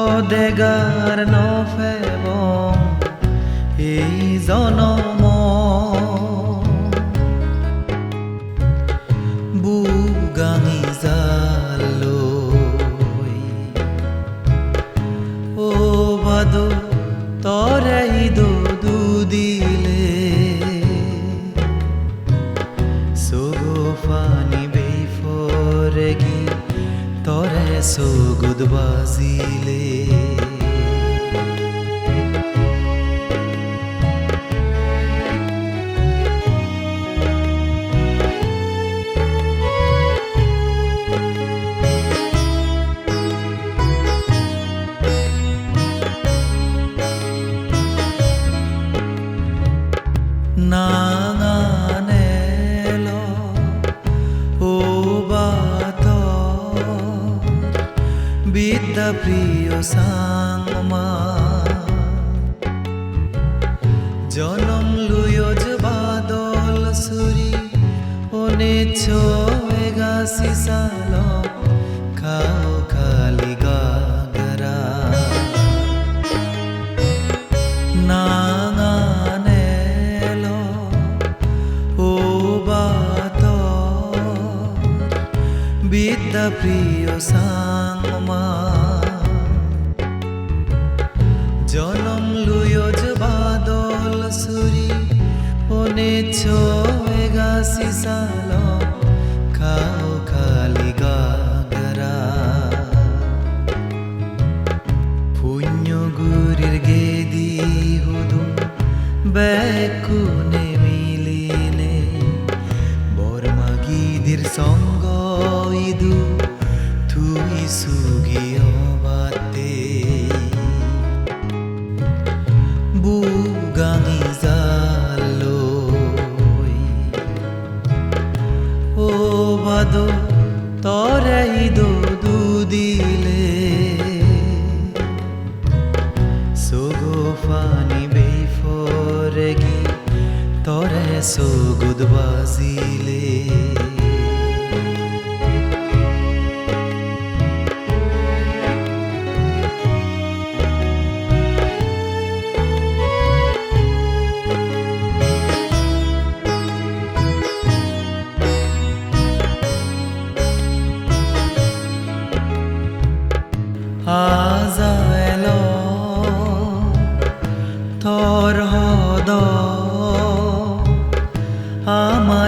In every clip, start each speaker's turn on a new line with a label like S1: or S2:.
S1: তদেগার নফেব এই জনম। বুগাঙি জালৈ ও বাদো তৰাই দু দিলে সোগোফানি বেফরেগি তরে সুগুদ বাজিলে বিদ্যা প্রিয় সাংমা। জনম লুয়জ বাদল সুরি অনেছ এগাসি সাল খাও খালি গাগরা। নাঙানেলো ও বাত বিদ্যা প্রিয় সাংমা। জনম লুয়জ বাদল সুরি অনেছ এগাসি সাল খাও খালি গাগরা। পুণ্যগুরির গেদি হুদুম বেকুনে মিলিনে। বর্মাগিদির সঙ্গ ইদু থুই সুগিয় বাতে বুগাঙি জালৈ ও বাদো তৰাই দু দিলে সোগোফানি বেফরেগি তরে সুগুদ বাজিলে।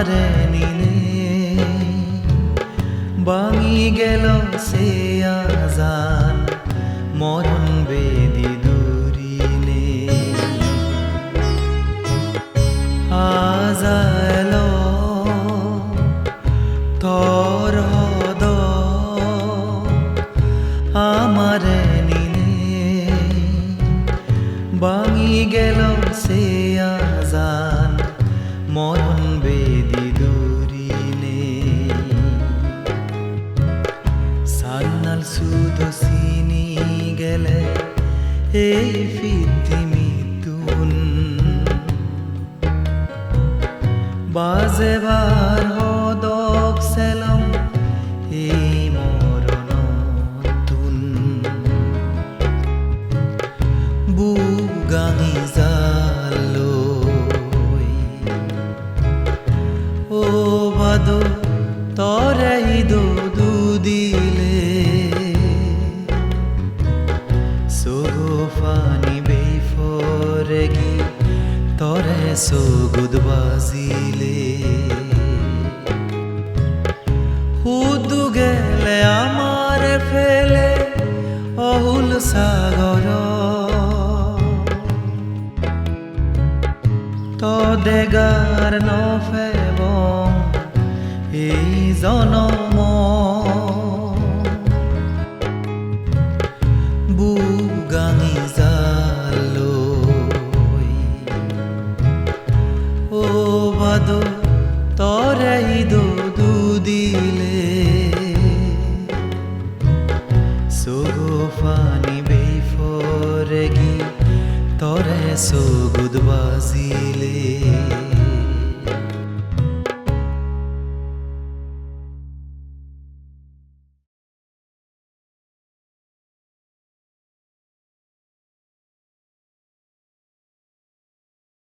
S1: আমারে নিলে বাঙি গেল সে আজান। মরণ বাজেবার হদক সুগুদ বাজিলে। হুদু গেলে আমার ফেলে অহুল সাগর। তদেগার নফেব এই জনম sugu fani beforegi tore sugu dvazili